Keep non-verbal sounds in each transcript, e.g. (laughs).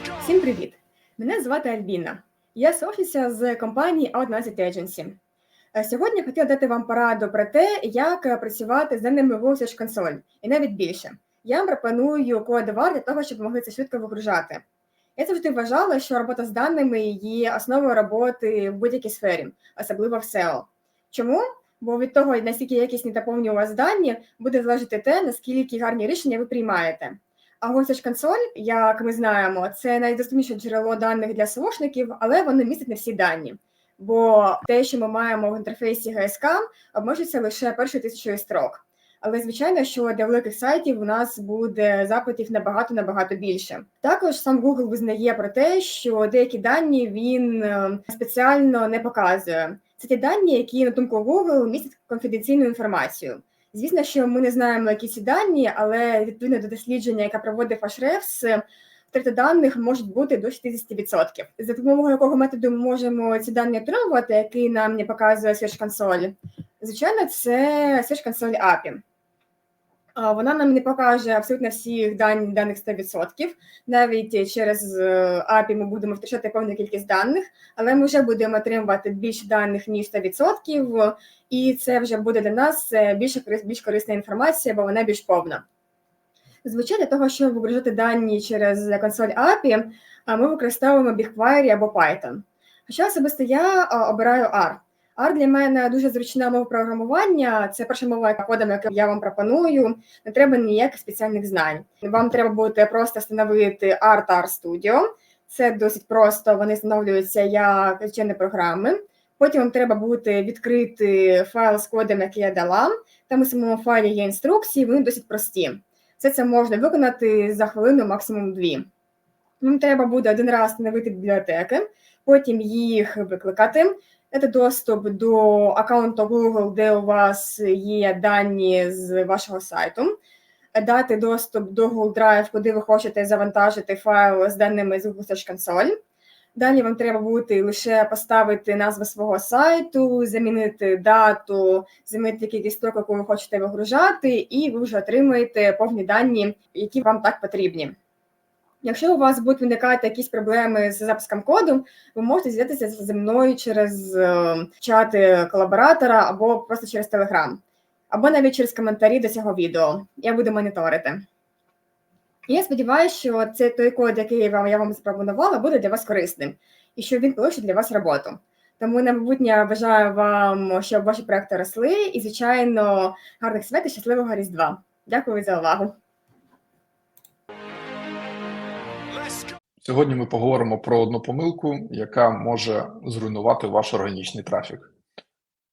Всім привіт! Мене звати Альбіна. Я з офісу з компанії Out19 Agency. Е, Сьогодні хотіла дати вам пораду про те, як е, працювати з даними Google Search і навіть більше. Я вам пропоную кодовар для того, щоб ви могли це швидко вигружати. Я завжди вважала, що робота з даними є основою роботи в будь-якій сфері, особливо в SEO. Чому? Бо від того, наскільки якісні та повні у вас дані, буде залежати те, наскільки гарні рішення ви приймаєте. А Search Console, як ми знаємо, це найдоступніше джерело даних для SEOшників, але вони містять не всі дані. Бо те, що ми маємо в інтерфейсі GSK, обмежується лише першою тисячою строк. Але звичайно, що для великих сайтів у нас буде запитів набагато набагато більше. Також сам Google визнає про те, що деякі дані він е, спеціально не показує. Це ті дані, які на думку Google містять конфіденційну інформацію. Звісно, що ми не знаємо, які ці дані, але відповідно до дослідження, яке проводив Ашрефс, втрати даних можуть бути до 60%. За допомогою якого методу ми можемо ці дані отримувати, який нам не показує Search Console? Звичайно, це Search Console API. Вона нам не покаже абсолютно всіх даних даних 100%. Навіть через е, API ми будемо втрачати певну кількість даних, але ми вже будемо отримувати більше даних ніж 100%, і це вже буде для нас е, більш, більш корисна інформація, бо вона більш повна. Зазвичай для того, щоб вигружати дані через консоль API, ми використовуємо BigQuery або Python. Хоча особисто я обираю R. R для мене дуже зручна мова програмування. Це перша мова кодом, яку я вам пропоную. Не треба ніяких спеціальних знань. Вам треба буде просто встановити R та R Studio. Це досить просто. Вони встановлюються як звичайні програми. Потім вам треба буде відкрити файл з кодом, який я дала. Там у самому файлі є інструкції, вони досить прості. Все це можна виконати за хвилину, максимум дві. Вам треба буде один раз встановити бібліотеки, потім їх викликати. Це доступ до аккаунту Google, де у вас є дані з вашого сайту, дати доступ до Google Drive, куди ви хочете завантажити файл з даними з Google Search Console. Далі вам треба буде лише поставити назву свого сайту, замінити дату, замінити кількість строк, яку ви хочете вигружати, і ви вже отримаєте повні дані, які вам так потрібні. Якщо у вас будуть виникати якісь проблеми з запуском коду, ви можете зв'язатися зі мною через е, чати колаборатора або просто через Telegram, або навіть через коментарі до цього відео. Я буду моніторити. І я сподіваюся, що це той код, який я вам, я вам запропонувала, буде для вас корисним і що він полегшить для вас роботу. Тому на майбутнє бажаю вам, щоб ваші проекти росли, і, звичайно, гарних свят і щасливого Різдва. Дякую за увагу. Сьогодні ми поговоримо про одну помилку, яка може зруйнувати ваш органічний трафік.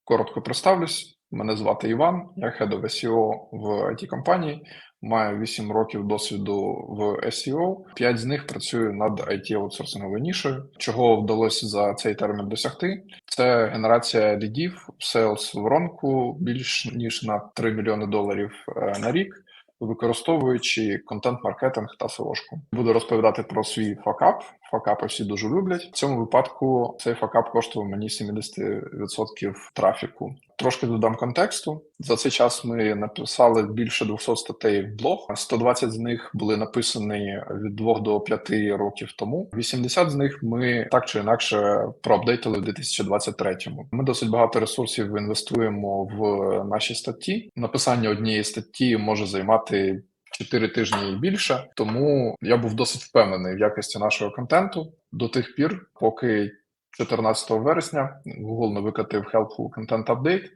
Коротко представлюсь. Мене звати Іван, я Head of SEO в it компанії маю 8 років досвіду в SEO, 5 з них працюю над it аутсорсинговою нішою. Чого вдалося за цей термін досягти? Це генерація лідів, sales воронку більш ніж на 3 мільйони доларів е, на рік використовуючи контент-маркетинг та SEO-шку. Буду розповідати про свій факап. Факапи всі дуже люблять. В цьому випадку цей факап коштував мені 70% трафіку. Трошки додам контексту. За цей час ми написали більше 200 статей в блог. 120 з них були написані від 2 до 5 років тому. 80 з них ми так чи інакше проапдейтили в 2023-му. Ми досить багато ресурсів інвестуємо в наші статті. Написання однієї статті може займати. 4 тижні і більше, тому я був досить впевнений в якості нашого контенту до тих пір, поки 14 вересня Google не викатив Helpful Content Update,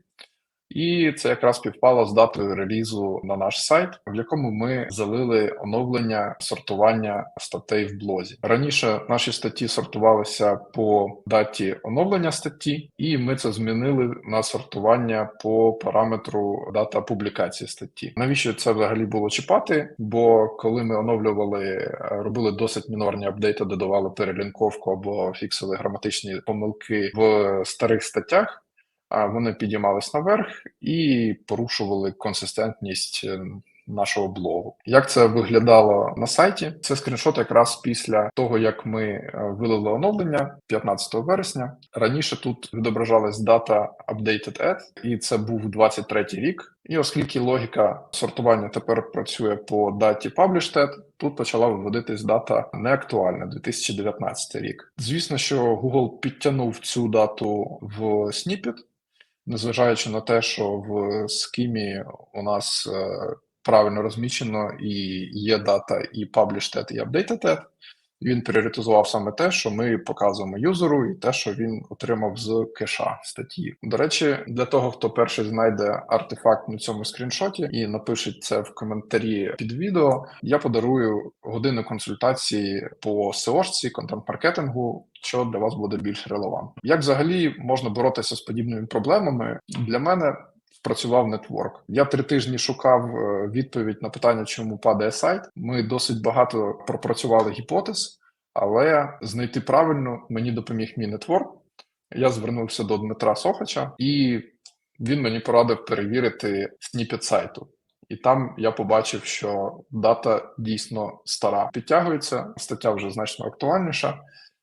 і це якраз співпало з датою релізу на наш сайт, в якому ми залили оновлення сортування статей в блозі. Раніше наші статті сортувалися по даті оновлення статті, і ми це змінили на сортування по параметру дата публікації статті. Навіщо це взагалі було чіпати? Бо коли ми оновлювали, робили досить мінорні апдейти, додавали перелінковку або фіксили граматичні помилки в старих статтях вони підіймались наверх і порушували консистентність е, нашого блогу. Як це виглядало на сайті? Це скріншот якраз після того, як ми е, вилили оновлення 15 вересня. Раніше тут відображалась дата updated ad, і це був 23 рік. І оскільки логіка сортування тепер працює по даті published тут почала виводитись дата неактуальна 2019 рік. Звісно, що Google підтягнув цю дату в сніпет, незважаючи на те, що в скімі у нас е, правильно розмічено і є дата і published і updated. Він пріоритизував саме те, що ми показуємо юзеру, і те, що він отримав з кеша статті. До речі, для того, хто перший знайде артефакт на цьому скріншоті і напише це в коментарі під відео, я подарую годину консультації по SEO-шці, контент-маркетингу, що для вас буде більш релевантно. Як взагалі можна боротися з подібними проблемами? Для мене спрацював нетворк. Я три тижні шукав е, відповідь на питання, чому падає сайт. Ми досить багато пропрацювали гіпотез, але знайти правильну мені допоміг мій нетворк. Я звернувся до Дмитра Сохача, і він мені порадив перевірити сніпет сайту. І там я побачив, що дата дійсно стара. Підтягується, стаття вже значно актуальніша.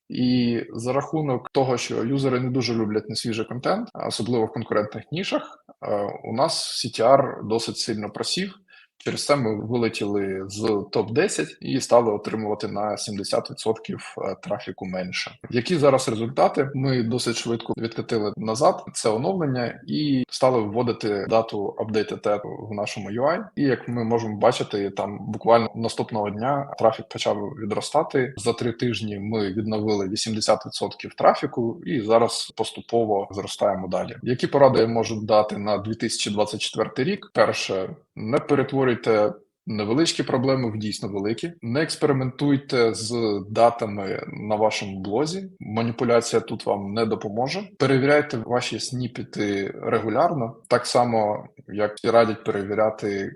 І за рахунок того, що юзери не дуже люблять несвіжий контент, особливо в конкурентних нішах, е, у нас CTR досить сильно просів. Через це ми вилетіли з топ 10 і стали отримувати на 70% трафіку менше. Які зараз результати? Ми досить швидко відкатили назад це оновлення і стали вводити дату ad в нашому UI. І як ми можемо бачити, там буквально наступного дня трафік почав відростати. За три тижні ми відновили 80% трафіку, і зараз поступово зростаємо далі. Які поради я можу дати на 2024 рік? Перше, не перетворюйте невеличкі проблеми в дійсно великі. Не експериментуйте з датами на вашому блозі. Маніпуляція тут вам не допоможе. Перевіряйте ваші сніпети регулярно, так само як і радять перевіряти е,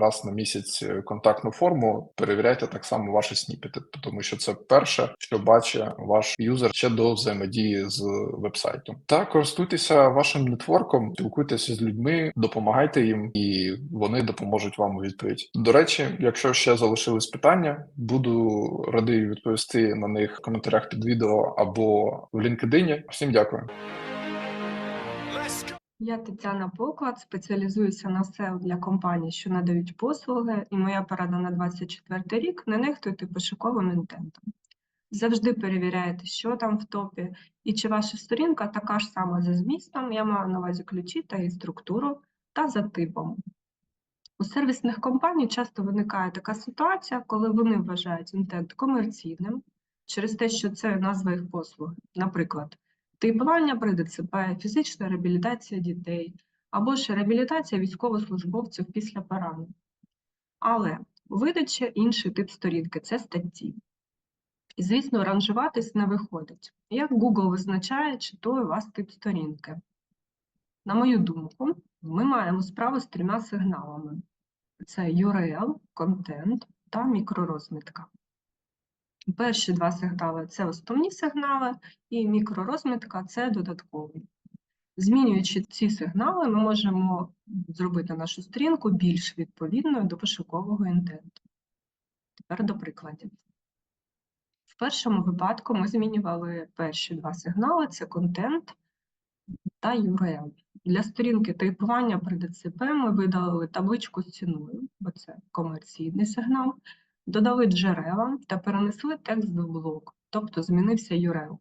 раз на місяць контактну форму. Перевіряйте так само ваші сніпети, тому що це перше, що бачить ваш юзер ще до взаємодії з вебсайтом. Та користуйтеся вашим нетворком, спілкуйтеся з людьми, допомагайте їм, і вони допоможуть вам у відповідь. Речі, якщо ще залишились питання, буду радий відповісти на них в коментарях під відео або в LinkedIn. Всім дякую. Я Тетяна Поклад, спеціалізуюся на SEO для компаній, що надають послуги, і моя порада на 24 рік не нехтуйте пошуковим інтентом. Завжди перевіряйте, що там в топі, і чи ваша сторінка така ж сама за змістом, я маю на увазі ключі та її структуру, та за типом. У сервісних компаній часто виникає така ситуація, коли вони вважають інтент комерційним через те, що це назва їх послуги. Наприклад, типування при ДЦП, фізична реабілітація дітей або ж реабілітація військовослужбовців після поранень. Але у видачі інший тип сторінки це статті. І, звісно, ранжуватись не виходить. Як Google визначає, чи той у вас тип сторінки? На мою думку, ми маємо справу з трьома сигналами: це URL, контент та мікророзмітка. Перші два сигнали це основні сигнали, і мікророзмітка це додатковий. Змінюючи ці сигнали, ми можемо зробити нашу сторінку більш відповідною до пошукового інтенту. Тепер до прикладів. В першому випадку ми змінювали перші два сигнали: це контент та URL. Для сторінки типування при ДЦП ми видалили табличку з ціною, бо це комерційний сигнал, додали джерела та перенесли текст в блок, тобто змінився URL.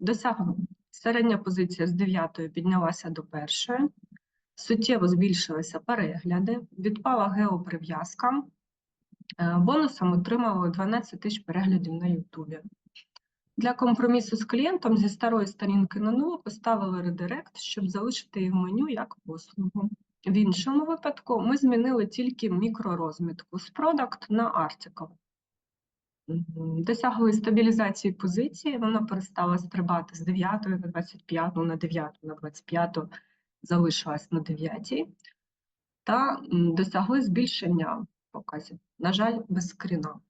Досягнув. Середня позиція з 9 піднялася до першої, суттєво збільшилися перегляди, відпала геоприв'язка. Е, Бонусом отримали 12 тисяч переглядів на Ютубі. Для компромісу з клієнтом зі старої сторінки на нову поставили редирект, щоб залишити її в меню як послугу. В іншому випадку ми змінили тільки мікророзмітку з Product на Article. Досягли стабілізації позиції, вона перестала стрибати з 9 на 25, на 9 на 25, залишилась на 9, та досягли збільшення показів. На жаль, без скріна.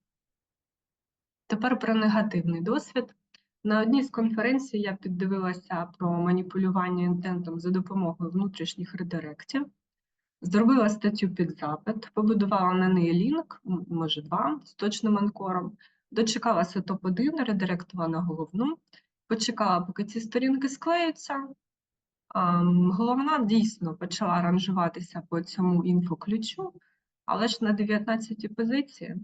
Тепер про негативний досвід. На одній з конференцій я піддивилася про маніпулювання інтентом за допомогою внутрішніх редиректів. Зробила статтю під запит, побудувала на неї лінк, може два, з точним анкором, дочекалася топ-1, редиректувала на головну, почекала, поки ці сторінки склеються. Головна дійсно почала ранжуватися по цьому інфоключу, але ж на 19 позиції.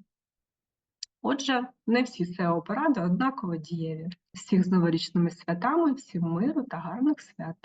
Отже, не всі SEO-поради однаково дієві. Всіх з новорічними святами, всім миру та гарних свят!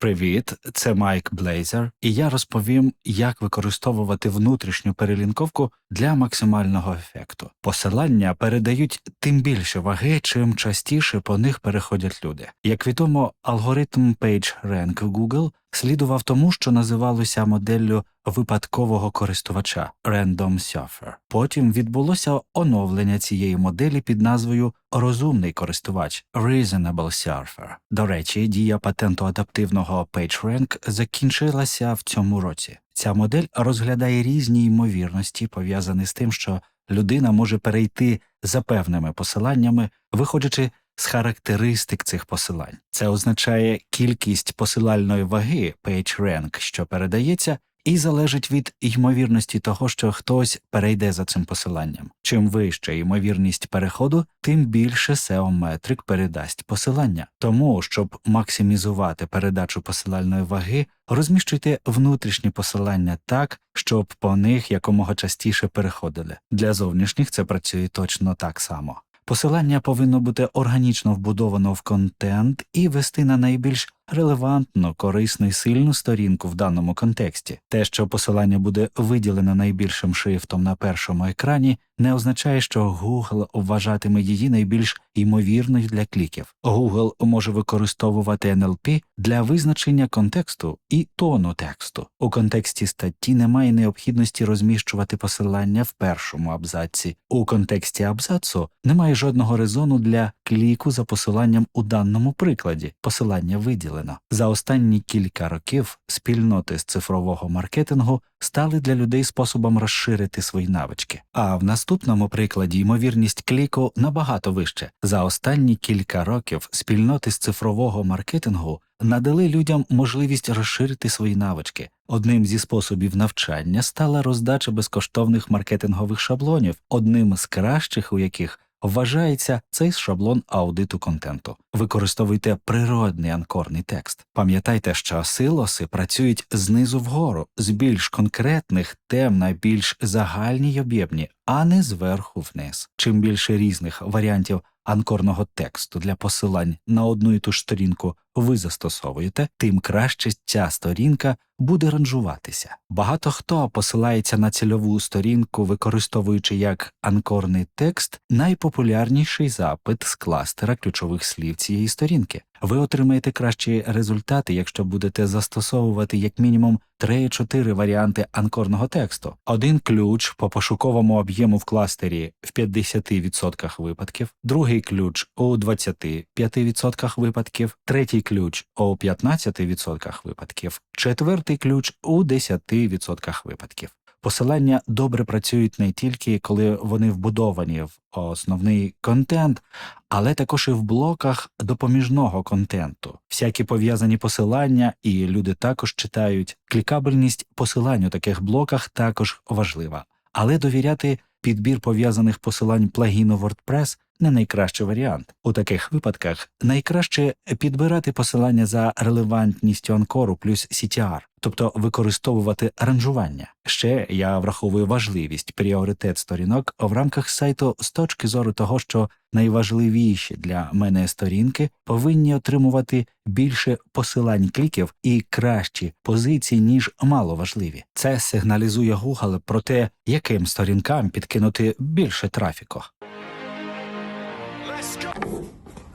Привіт, це Майк Блейзер, і я розповім, як використовувати внутрішню перелінковку для максимального ефекту. Посилання передають тим більше ваги, чим частіше по них переходять люди. Як відомо, алгоритм PageRank Google слідував тому, що називалося моделлю випадкового користувача Random Surfer. Потім відбулося оновлення цієї моделі під назвою Розумний користувач Reasonable Surfer. До речі, дія патенту адаптивного PageRank закінчилася в цьому році. Ця модель розглядає різні ймовірності, пов'язані з тим, що людина може перейти за певними посиланнями, виходячи з характеристик цих посилань. Це означає кількість посилальної ваги PageRank, що передається, і залежить від ймовірності того, що хтось перейде за цим посиланням. Чим вища ймовірність переходу, тим більше SEO-метрик передасть посилання. Тому, щоб максимізувати передачу посилальної ваги, розміщуйте внутрішні посилання так, щоб по них якомога частіше переходили. Для зовнішніх це працює точно так само. Посилання повинно бути органічно вбудовано в контент і вести на найбільш релевантну, корисну і сильну сторінку в даному контексті. Те, що посилання буде виділено найбільшим шрифтом на першому екрані, не означає, що Google вважатиме її найбільш ймовірною для кліків. Google може використовувати NLP для визначення контексту і тону тексту. У контексті статті немає необхідності розміщувати посилання в першому абзаці. У контексті абзацу немає жодного резону для кліку за посиланням у даному прикладі. Посилання виділено. За останні кілька років спільноти з цифрового маркетингу стали для людей способом розширити свої навички. А в наступному прикладі ймовірність кліку набагато вище. За останні кілька років спільноти з цифрового маркетингу надали людям можливість розширити свої навички. Одним зі способів навчання стала роздача безкоштовних маркетингових шаблонів, одним з кращих у яких Вважається цей шаблон аудиту контенту. Використовуйте природний анкорний текст. Пам'ятайте, що силоси працюють знизу вгору, з більш конкретних тем на більш загальні й об'ємні, а не зверху вниз. Чим більше різних варіантів анкорного тексту для посилань на одну і ту ж сторінку ви застосовуєте, тим краще ця сторінка буде ранжуватися. Багато хто посилається на цільову сторінку, використовуючи як анкорний текст найпопулярніший запит з кластера ключових слів цієї сторінки. Ви отримаєте кращі результати, якщо будете застосовувати як мінімум 3-4 варіанти анкорного тексту. Один ключ по пошуковому об'єму в кластері в 50% випадків, другий ключ у 25% випадків, третій ключ у 15% випадків, четвертий ключ у 10% випадків. Посилання добре працюють не тільки коли вони вбудовані в основний контент, але також і в блоках допоміжного контенту. Всякі пов'язані посилання, і люди також читають. Клікабельність посилань у таких блоках також важлива, але довіряти підбір пов'язаних посилань плагіну WordPress не найкращий варіант. У таких випадках найкраще підбирати посилання за релевантністю анкору плюс CTR, тобто використовувати ранжування. Ще я враховую важливість пріоритет сторінок в рамках сайту з точки зору того, що найважливіші для мене сторінки повинні отримувати більше посилань кліків і кращі позиції, ніж маловажливі. Це сигналізує Google про те, яким сторінкам підкинути більше трафіку.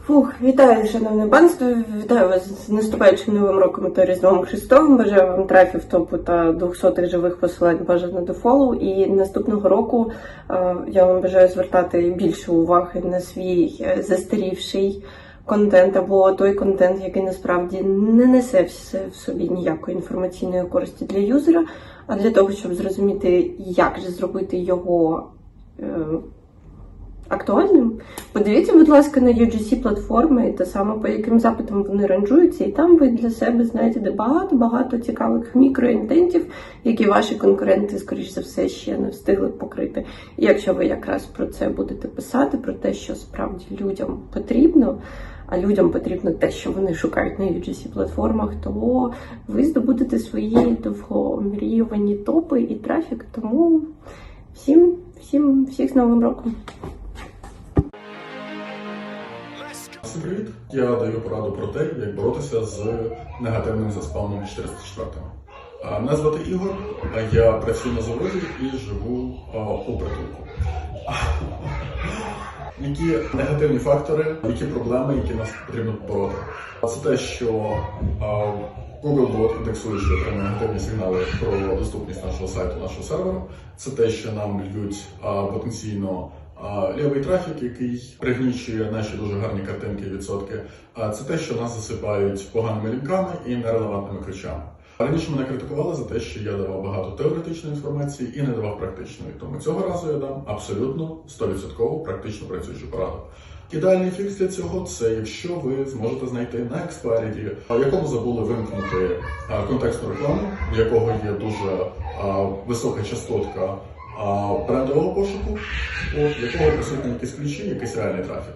Фух, вітаю, шановне панство. Вітаю вас з наступаючим новим роком та Різдвом Христовим. Бажаю вам трафів топу та 200 живих посилань бажано до фоллоу. І наступного року е, я вам бажаю звертати більше уваги на свій е, застарівший контент або той контент, який насправді не несе в собі ніякої інформаційної користі для юзера, а для того, щоб зрозуміти, як же зробити його. е, актуальним, подивіться, будь ласка, на UGC платформи та саме по яким запитам вони ранжуються, і там ви для себе знайдете багато-багато цікавих мікроінтентів, які ваші конкуренти, скоріш за все, ще не встигли покрити. І якщо ви якраз про це будете писати, про те, що справді людям потрібно, а людям потрібно те, що вони шукають на UGC платформах, то ви здобудете свої довгомріювані топи і трафік. Тому всім, всім, всіх з Новим роком! Всім привіт! Я даю пораду про те, як боротися з негативним 404. А, Мене звати Ігор, я працюю на заводі і живу у притулку. (laughs) Які негативні фактори, які проблеми, які нас потрібно бороти? Це те, що Googlebot індексує, отримує негативні сигнали про доступність нашого сайту, нашого серверу. Це те, що нам льють потенційно лівий трафік, який пригнічує наші дуже гарні картинки і відсотки. Це те, що нас засипають поганими лінками і нерелевантними ключами. Раніше мене критикували за те, що я давав багато теоретичної інформації і не давав практичної. Тому цього разу я дам абсолютно 100% практично працюючу пораду. Ідеальний фікс для цього це якщо ви зможете знайти на в якому забули вимкнути контекстну рекламу, в якого є дуже висока частотка брендового пошуку, от, в якого присутні якісь ключі, якийсь реальний трафік.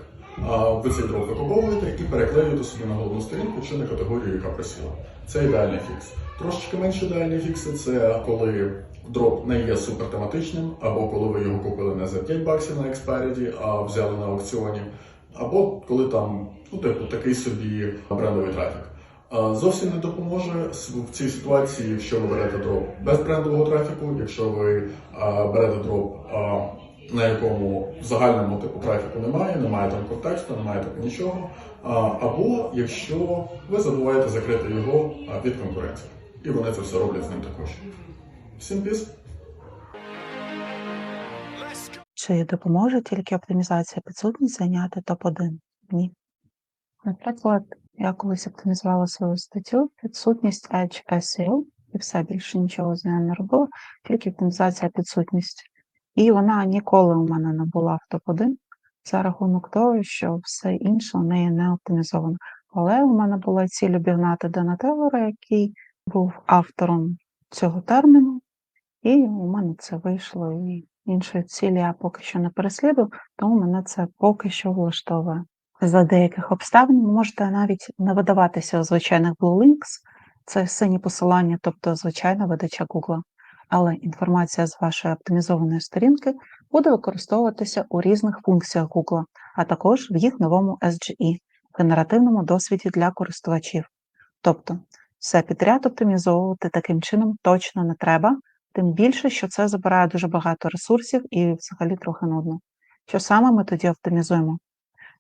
Ви цей дроп викуповуєте і переклеюєте собі на головну сторінку чи на категорію, яка просіла. Це ідеальний фікс. Трошечки менш ідеальні фікси це коли дроп не є супертематичним, або коли ви його купили не за 5 баксів на Expedia, а взяли на аукціоні, або коли там, ну, типу, такий собі брендовий трафік. Зовсім не допоможе в цій ситуації, якщо ви берете дроп без брендового трафіку, якщо ви берете дроп, на якому в загальному типу трафіку немає, немає там контексту, немає там нічого. Або якщо ви забуваєте закрити його від конкуренції. І вони це все роблять з ним також. Всім піс! Чи допоможе тільки оптимізація підсудність зайняти топ-1? Ні. Наприклад, я колись оптимізувала свою статтю підсутність Edge SEO, і все більше нічого з нею не робила, тільки оптимізація підсутність. І вона ніколи у мене не була в топ-1 за рахунок того, що все інше у неї не оптимізовано. Але у мене була ціль обігнати Дена Телора, який був автором цього терміну, і у мене це вийшло. І іншої цілі я поки що не переслідую, тому мене це поки що влаштовує. За деяких обставин ви можете навіть не видаватися у звичайних Blue Links, це сині посилання, тобто звичайна видача Google. Але інформація з вашої оптимізованої сторінки буде використовуватися у різних функціях Google, а також в їх новому SGE – генеративному досвіді для користувачів. Тобто, все підряд оптимізовувати таким чином точно не треба, тим більше, що це забирає дуже багато ресурсів і взагалі трохи нудно. Що саме ми тоді оптимізуємо?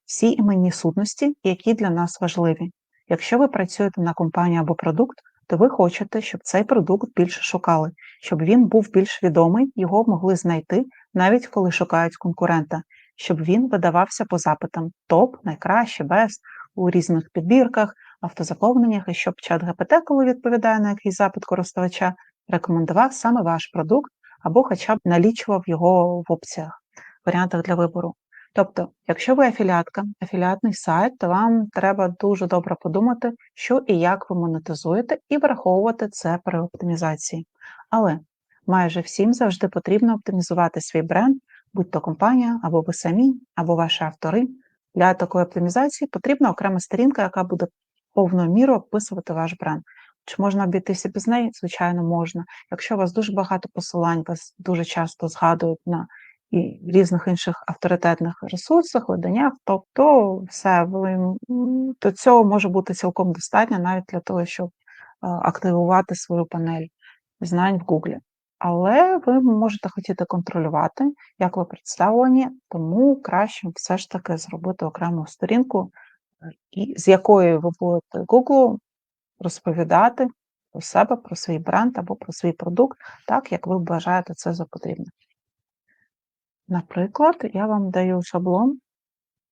Всі іменні сутності, які для нас важливі. Якщо ви працюєте на компанію або продукт, то ви хочете, щоб цей продукт більше шукали, щоб він був більш відомий, його могли знайти, навіть коли шукають конкурента, щоб він видавався по запитам топ, найкраще, бест, у різних підбірках, автозаповненнях, і щоб чат ГПТ, коли відповідає на якийсь запит користувача, рекомендував саме ваш продукт або хоча б налічував його в опціях, варіантах для вибору. Тобто, якщо ви афіліатка, афіліатний сайт, то вам треба дуже добре подумати, що і як ви монетизуєте, і враховувати це при оптимізації. Але майже всім завжди потрібно оптимізувати свій бренд, будь то компанія, або ви самі, або ваші автори. Для такої оптимізації потрібна окрема сторінка, яка буде повною мірою описувати ваш бренд. Чи можна обійтися без неї? Звичайно, можна. Якщо у вас дуже багато посилань, вас дуже часто згадують на і різних інших авторитетних ресурсах, виданнях, тобто все то цього може бути цілком достатньо навіть для того, щоб е, активувати свою панель знань в Google. Але ви можете хотіти контролювати, як ви представлені, тому краще все ж таки зробити окрему сторінку, е, з якої ви будете Google розповідати про себе, про свій бренд або про свій продукт, так як ви вважаєте це за потрібне. Наприклад, я вам даю шаблон,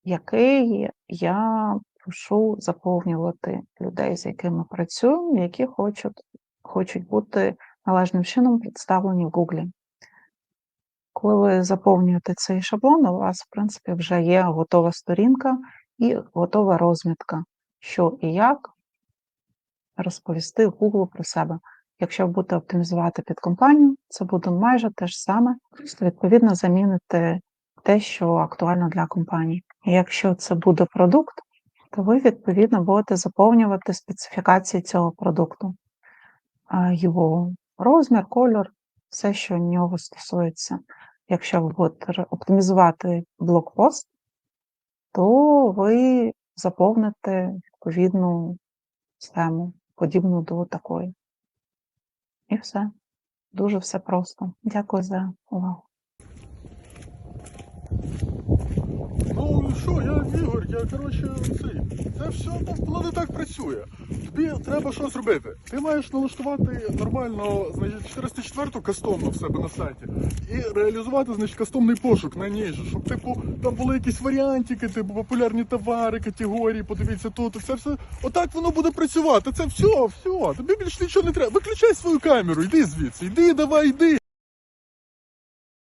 який я прошу заповнювати людей, з якими працюю, які хочуть, хочуть бути належним чином представлені в Google. коли ви заповнюєте цей шаблон, у вас, в принципі, вже є готова сторінка і готова розмітка, що і як розповісти Google про себе. Якщо будете оптимізувати під компанію, це буде майже те ж саме, відповідно замінити те, що актуально для компанії. І якщо це буде продукт, то ви відповідно будете заповнювати специфікації цього продукту, його розмір, кольор, все, що нього стосується. Якщо ви будете оптимізувати блокпост, то ви заповните відповідну схему, подібну до такої. І все. Дуже все просто. Дякую за увагу. Що, я Ігор, я коротше цей. Це все так, воно не так працює. Тобі треба щось робити. Ти маєш налаштувати нормально, значить, 404 кастомну в себе на сайті і реалізувати, значить, кастомний пошук на ній, же, щоб типу там були якісь варіантики, типу популярні товари, категорії, подивіться тут. Це все. Отак воно буде працювати. Це все, все. Тобі більше нічого не треба. Виключай свою камеру, йди звідси, йди, давай, йди.